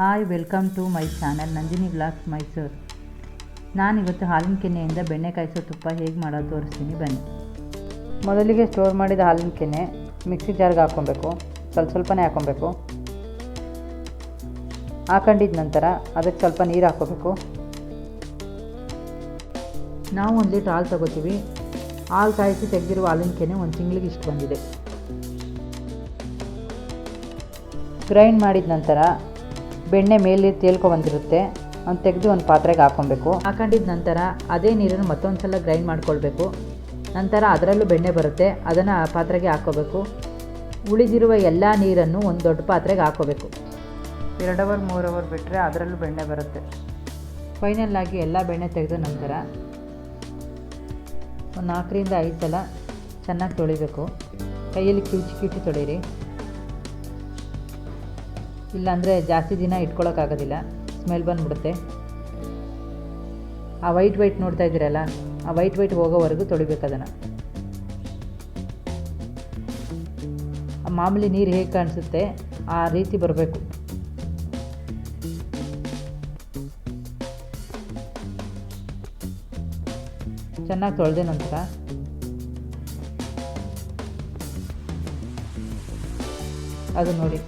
Hi welcome to my channel Nandini blogs Mysuru ನಾನಿವತ್ತು ಹಾಲಿನ ಕೆನೆಯಿಂದ ಬೆಣ್ಣೆ ಕಾಯಿಸೋ ತುಪ್ಪ ಹೇಗೆ ಮಾಡೋದು ತೋರಿಸ್ತೀನಿ, ಬನ್ನಿ. ಮೊದಲಿಗೆ ಸ್ಟೋರ್ ಮಾಡಿದ ಹಾಲಿನ ಕೆನೆ ಮಿಕ್ಸಿ ಜಾರ್ಗೆ ಹಾಕ್ಕೊಬೇಕು. ಸ್ವಲ್ಪ ಸ್ವಲ್ಪನೇ ಹಾಕ್ಕೊಬೇಕು. ಹಾಕೊಂಡಿದ್ದ ನಂತರ ಅದಕ್ಕೆ ಸ್ವಲ್ಪ ನೀರು ಹಾಕ್ಕೋಬೇಕು. ನಾವು ಒಂದು ಲೀಟ್ರ್ ಹಾಲು ತಗೋತೀವಿ. ಹಾಲು ಕಾಯಿಸಿ ತೆಗೆದಿರುವ ಹಾಲಿನ ಕೆನೆ ಒಂದು ತಿಂಗಳಿಗೆ ಇಷ್ಟು ಬಂದಿದೆ. ಗ್ರೈಂಡ್ ಮಾಡಿದ ನಂತರ ಬೆಣ್ಣೆ ಮೇಲೆ ತೇಲ್ಕೊ ಬಂದಿರುತ್ತೆ ಅವ್ನು ತೆಗೆದು ಒಂದು ಪಾತ್ರೆಗೆ ಹಾಕ್ಕೊಬೇಕು. ಹಾಕೊಂಡಿದ್ದ ನಂತರ ಅದೇ ನೀರನ್ನು ಮತ್ತೊಂದು ಸಲ ಗ್ರೈಂಡ್ ಮಾಡ್ಕೊಳ್ಬೇಕು. ನಂತರ ಅದರಲ್ಲೂ ಬೆಣ್ಣೆ ಬರುತ್ತೆ. ಅದನ್ನು ಆ ಪಾತ್ರೆಗೆ ಹಾಕ್ಕೋಬೇಕು. ಉಳಿದಿರುವ ಎಲ್ಲ ನೀರನ್ನು ಒಂದು ದೊಡ್ಡ ಪಾತ್ರೆಗೆ ಹಾಕ್ಕೋಬೇಕು. ಎರಡು ಅವರ್ ಮೂರು ಅವರ್ ಬಿಟ್ಟರೆ ಅದರಲ್ಲೂ ಬೆಣ್ಣೆ ಬರುತ್ತೆ. ಫೈನಲ್ ಆಗಿ ಎಲ್ಲ ಬೆಣ್ಣೆ ತೆಗೆದ ನಂತರ ಒಂದು ನಾಲ್ಕರಿಂದ ಐದು ಸಲ ಚೆನ್ನಾಗಿ ತೊಳಿಬೇಕು. ಕೈಯಲ್ಲಿ ಕಿವುಚಿ ಕಿವುಚಿ ತೊಳೀರಿ. ಇಲ್ಲಾಂದರೆ ಜಾಸ್ತಿ ದಿನ ಇಟ್ಕೊಳ್ಳೋಕ್ಕಾಗೋದಿಲ್ಲ ಸ್ಮೆಲ್ ಬಂದ್ಬಿಡುತ್ತೆ. ಆ ವೈಟ್ ವೈಟ್ ನೋಡ್ತಾ ಇದ್ದೀರಲ್ಲ, ಆ ವೈಟ್ ವೈಟ್ ಹೋಗೋವರೆಗೂ ತೊಳಿಬೇಕು ಅದನ್ನು. ಮಾಮೂಲಿ ನೀರು ಹೇಗೆ ಕಾಣಿಸುತ್ತೆ, ಆ ರೀತಿ ಬರಬೇಕು. ಚೆನ್ನಾಗಿ ತೊಳೆದ ನಂತರ ಅದು ನೋಡಿ.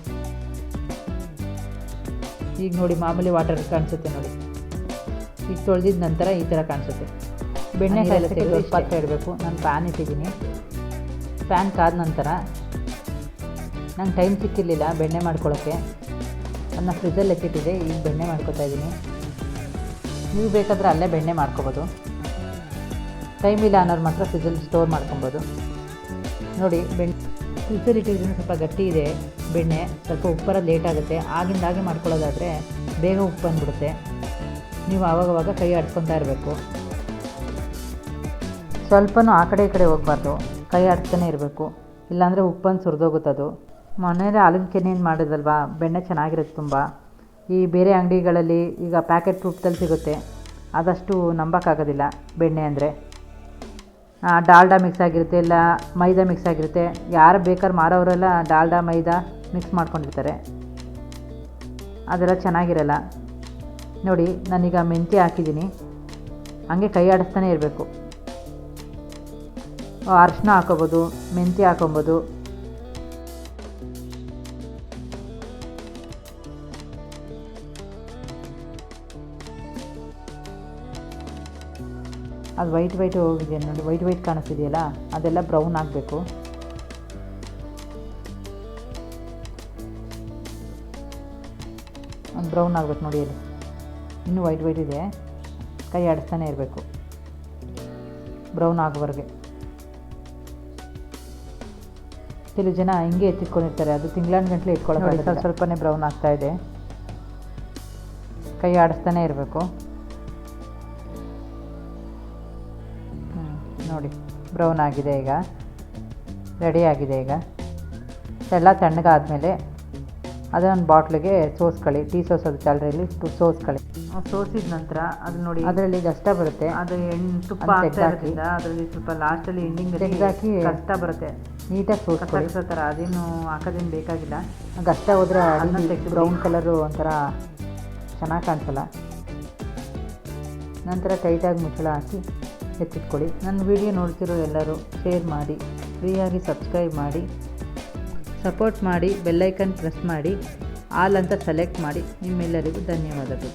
ಈಗ ನೋಡಿ ಮಾಮೂಲಿ ವಾಟರ್ ಕಾಣಿಸುತ್ತೆ ನೋಡಿ. ಈಗ ತೊಳೆದಿದ ನಂತರ ಈ ಥರ ಕಾಣಿಸುತ್ತೆ. ಬೆಣ್ಣೆ ಕಾಯಿಲೆ ಪಾತ್ರೆ ಇಡಬೇಕು ನಾನು ಪ್ಯಾನ್ ಇಟ್ಟಿದ್ದೀನಿ. ಪ್ಯಾನ್ ಕಾದ ನಂತರ ನಂಗೆ ಟೈಮ್ ಸಿಕ್ಕಿರಲಿಲ್ಲ ಬೆಣ್ಣೆ ಮಾಡ್ಕೊಳ್ಳೋಕ್ಕೆ ಅದನ್ನ ಫ್ರಿಜ್ಜಲ್ಲಿ ಎತ್ತಿಟ್ಟಿದೆ ಈಗ ಬೆಣ್ಣೆ ಮಾಡ್ಕೊತಾ ಇದ್ದೀನಿ. ನೀವು ಬೇಕಾದರೆ ಅಲ್ಲೇ ಬೆಣ್ಣೆ ಮಾಡ್ಕೊಬೋದು. ಟೈಮ್ ಇಲ್ಲ ಅನ್ನೋರು ಮಾತ್ರ ಫ್ರಿಜ್ಜಲ್ಲಿ ಸ್ಟೋರ್ ಮಾಡ್ಕೊಬೋದು. ನೋಡಿ ಬೆಣ್ಣೆ ಇಟ್ಟಿದ್ದೀನಿ ಸ್ವಲ್ಪ ಗಟ್ಟಿ ಇದೆ, ಬೆಣ್ಣೆ ಸ್ವಲ್ಪ ಉಪ್ಪು ಬರೋದು ಲೇಟ್ ಆಗುತ್ತೆ ಆಗಿಂದಾಗೆ ಮಾಡ್ಕೊಳ್ಳೋದಾದರೆ ಬೇಗ ಉಪ್ಪು ಬಂದ್ಬಿಡುತ್ತೆ. ನೀವು ಆವಾಗವಾಗ ಕೈ ಆಡ್ಕೊತಾ ಇರಬೇಕು. ಸ್ವಲ್ಪನೂ ಆ ಕಡೆ ಈ ಕಡೆ ಹೋಗಬಾರ್ದು. ಕೈ ಆಡ್ತಾನೆ ಇರಬೇಕು. ಇಲ್ಲಾಂದರೆ ಉಪ್ಪನ್ನು ಸುರಿದೋಗುತ್ತದು ಮನೇಲಿ ಹಾಲಿನ ಕೆನೆಯಿಂದ ಮಾಡಿದಲ್ವಾ? ಬೆಣ್ಣೆ ಚೆನ್ನಾಗಿರುತ್ತೆ ತುಂಬ. ಈ ಬೇರೆ ಅಂಗಡಿಗಳಲ್ಲಿ ಈಗ ಪ್ಯಾಕೆಟ್ ರೂಪದಲ್ಲಿ ಸಿಗುತ್ತೆ. ಆದಷ್ಟು ನಂಬೋಕ್ಕಾಗೋದಿಲ್ಲ. ಬೆಣ್ಣೆ ಅಂದರೆ. ಡಾಲ್ಡಾ ಮಿಕ್ಸ್ ಆಗಿರುತ್ತೆ, ಇಲ್ಲ ಮೈದಾ ಮಿಕ್ಸ್ ಆಗಿರುತ್ತೆ. ಯಾರು ಬೇಕಾದ್ರೆ ಮಾರೋರೆಲ್ಲ ಡಾಲ್ಡಾ, ಮೈದಾ ಮಿಕ್ಸ್ ಮಾಡ್ಕೊಂಡಿರ್ತಾರೆ. ಅದೆಲ್ಲ ಚೆನ್ನಾಗಿರಲ್ಲ. ನೋಡಿ, ನಾನೀಗ ಮೆಂತ್ಯ ಹಾಕಿದ್ದೀನಿ. ಹಂಗೆ ಕೈ ಆಡಿಸ್ತಾನೆ ಇರಬೇಕು. ಅರಿಶಿನ ಹಾಕೋಬೋದು, ಮೆಂತ್ಯ ಹಾಕೊಬೋದು. ಅದು ವೈಟ್ ವೈಟ್ ಹೋಗಿದೆ ನೋಡಿ ವೈಟ್ ವೈಟ್ ಕಾಣಿಸ್ತಿದೆಯಲ್ಲ? ಅದೆಲ್ಲ ಬ್ರೌನ್ ಆಗಬೇಕು. ಬ್ರೌನ್ ಆಗಬೇಕು ನೋಡಿ ಅಲ್ಲಿ. ಇನ್ನೂ ವೈಟ್ ವೈಟ್ ಇದೆ. ಕೈ ಆಡಿಸ್ತಾನೆ ಇರಬೇಕು. ಬ್ರೌನ್ ಆಗೋವರೆಗೆ. ಕೆಲವು ಜನ ಹಿಂಗೆ ಎತ್ತಿಟ್ಕೊಂಡಿರ್ತಾರೆ. ಅದು ತಿಂಗಳಾನ್ ಗಂಟಲೆ ಇಟ್ಕೊಳ್ಳೋದು ಸ್ವಲ್ಪ ಸ್ವಲ್ಪನೇ ಬ್ರೌನ್ ಆಗ್ತಾ ಇದೆ. ಕೈ ಆಡಿಸ್ತಾನೆ ಇರಬೇಕು. ನೋಡಿ ಬ್ರೌನ್ ಆಗಿದೆ ಈಗ ರೆಡಿ ಆಗಿದೆ ಈಗ. ಎಲ್ಲ ತಣ್ಣಗಾದಮೇಲೆ ಅದೊಂದು ಬಾಟ್ಲಿಗೆ ಸೋಸ್ಕೊಳ್ಳಿ ಟೀ ಸೋಸೋದು ಚಾಲರಿಯಲ್ಲಿ ಸೋಸ್ಕೊಳ್ಳಿ ಸೋಸಿದ ನಂತರ ಅದು ನೋಡಿ ಅದರಲ್ಲಿ ಕಷ್ಟ ಬರುತ್ತೆ. ಅದು ಎಣ್ಣೆ ತುಪ್ಪ ಅದರಲ್ಲಿ ಸ್ವಲ್ಪ ಲಾಸ್ಟಲ್ಲಿ ಎಂಡಿಂಗ್ ತೆಗೆದಾಕಿ ಕಷ್ಟ ಬರುತ್ತೆ. ನೀಟಾಗಿ ಸೋಸ್ಕೊಳ್ಳಿ ಥರ ಅದೇನು ಹಾಕೋದೇನು ಬೇಕಾಗಿಲ್ಲ. ಕಷ್ಟ ಹೋದ್ರೆ ಬ್ರೌನ್ ಕಲರು ಒಂಥರ ಚೆನ್ನಾಗಿ ಕಾಣಿಸಲ್ಲ. ನಂತರ ಟೈಟಾಗಿ ಮುಚ್ಚಳ ಹಾಕಿ ಎತ್ತಿಟ್ಕೊಳ್ಳಿ ನನ್ನ ವಿಡಿಯೋ ನೋಡ್ತಿರೋ ಎಲ್ಲರೂ ಶೇರ್ ಮಾಡಿ ಫ್ರೀಯಾಗಿ ಸಬ್ಸ್ಕ್ರೈಬ್ ಮಾಡಿ ಸಪೋರ್ಟ್ ಮಾಡಿ ಬೆಲ್ಲೈಕನ್ ಪ್ರೆಸ್ ಮಾಡಿ ಆಲ್ ಅಂತ ಸೆಲೆಕ್ಟ್ ಮಾಡಿ. ನಿಮ್ಮೆಲ್ಲರಿಗೂ ಧನ್ಯವಾದಗಳು.